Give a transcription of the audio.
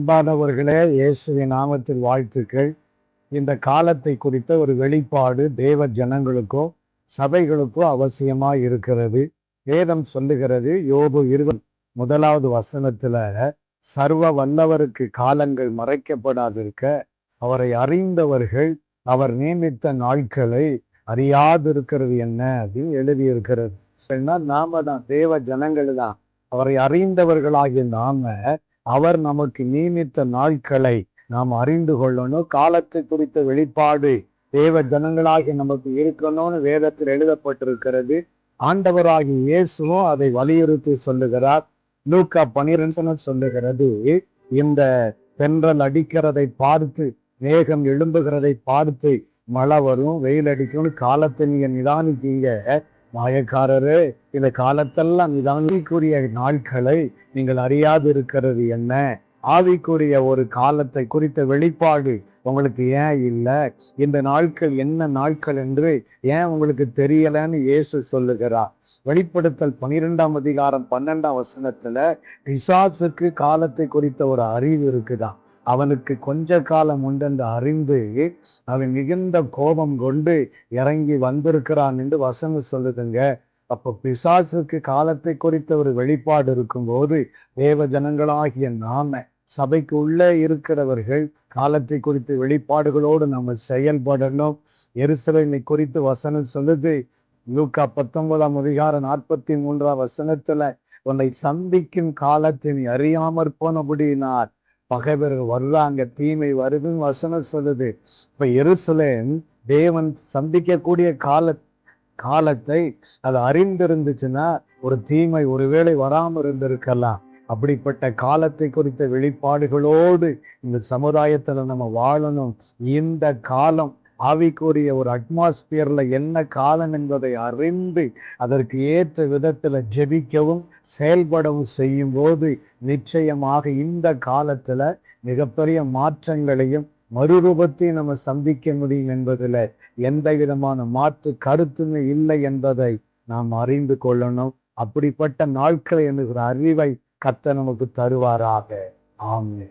அன்பானவர்களே இயேசுவின் நாமத்தில் வாழ்த்துக்கள். இந்த காலத்தை குறித்த ஒரு வெளிப்பாடு தேவ ஜனங்களுக்கோ சபைகளுக்கோ அவசியமா இருக்கிறது. வேதம் சொல்லுகிறது யோபு இருபது முதலாவது வசனத்துல சர்வ வல்லவருக்கு காலங்கள் மறைக்கப்படாதிருக்க அவரை அறிந்தவர்கள் அவர் நியமித்த நாட்களை அறியாதிருக்கிறது என்ன? அப்படின்னு எழுதியிருக்கிறது. நாம தான் தேவ ஜனங்கள் தான். அவரை அறிந்தவர்களாகிய நாம அவர் நமக்கு நியமித்த நாட்களை நாம் அறிந்து கொள்ளணும். காலத்தை குறித்த வெளிப்பாடு தேவ ஜனங்களாகி நமக்கு இருக்கணும்னு வேதத்தில் எழுதப்பட்டிருக்கிறது. ஆண்டவராகி இயேசுவும் அதை வலியுறுத்தி சொல்லுகிறார். லூக்கா பனிரெண்டு சொல்லுகிறது. இந்த தென்றல் அடிக்கிறதை பார்த்து மேகம் எழும்புகிறதை பார்த்து மழை வரும் வெயில் அடிக்கும்னு காலத்தை நீங்க நிதானிக்கீங்க மாயக்காரரு இந்த காலத்தெல்லாம் நிதானிக்குரிய நாட்களை நீங்கள் அறியாது இருக்கிறது என்ன? ஆவிக்குரிய ஒரு காலத்தை குறித்த வெளிப்பாடு உங்களுக்கு ஏன் இல்லை? இந்த நாட்கள் என்ன நாட்கள் என்று ஏன் உங்களுக்கு தெரியலன்னு இயேசு சொல்லுகிறார். வெளிப்படுத்தல் பனிரெண்டாம் அதிகாரம் பன்னெண்டாம் வசனத்துல பிசாசுக்கு காலத்தை குறித்த ஒரு அறிவு இருக்குதான் அவனுக்கு கொஞ்ச காலம் உண்டென்று அறிந்து அவன் மிகுந்த கோபம் கொண்டு இறங்கி வந்திருக்கிறான் என்று வசனம் சொல்லுதுங்க. அப்போ பிசாசுக்கு காலத்தை குறித்த ஒரு வெளிப்பாடு இருக்கும்போது தேவ ஜனங்களாகிய நாம சபைக்கு உள்ளே இருக்கிறவர்கள் காலத்தை குறித்த வெளிப்பாடுகளோடு நம்ம செயல்படணும். எருசலேமை குறித்து வசனம் சொல்லுது. லூக்கா பத்தொன்பதாம் அதிகாரம் நாற்பத்தி மூன்றாம் வசனத்துல உன்னை சந்திக்கும் காலத்தை நீ அறியாமற் போனபடினார் பகைவர்கள் வருவாங்க தீமை வருதுன்னு வசனம் சொல்லுது. இப்ப எருசலேம் தேவன் சந்திக்கக்கூடிய கால காலத்தை அது அறிந்திருந்துச்சுன்னா ஒரு தீமை ஒருவேளை வராமல் இருந்திருக்கலாம். அப்படிப்பட்ட காலத்தை குறித்த வெளிப்பாடுகளோடு இந்த சமுதாயத்துல நம்ம வாழணும். இந்த காலம் ஆவிக்குரிய ஒரு அட்மாஸ்பியர்ல என்ன காலம் என்பதை அறிந்து அதற்கு ஏற்ற விதத்துல ஜெபிக்கவும் செயல்படவும் செய்யும் போது நிச்சயமாக இந்த காலத்துல மிகப்பெரிய மாற்றங்களையும் மறுரூபத்தையும் நம்ம சந்திக்க முடியும் என்பதுல எந்த விதமான மாற்று கருத்துமே இல்லை என்பதை நாம் அறிந்து கொள்ளணும். அப்படிப்பட்ட நாட்கள் என்கிற அறிவை கத்த நமக்கு தருவாராக. ஆமே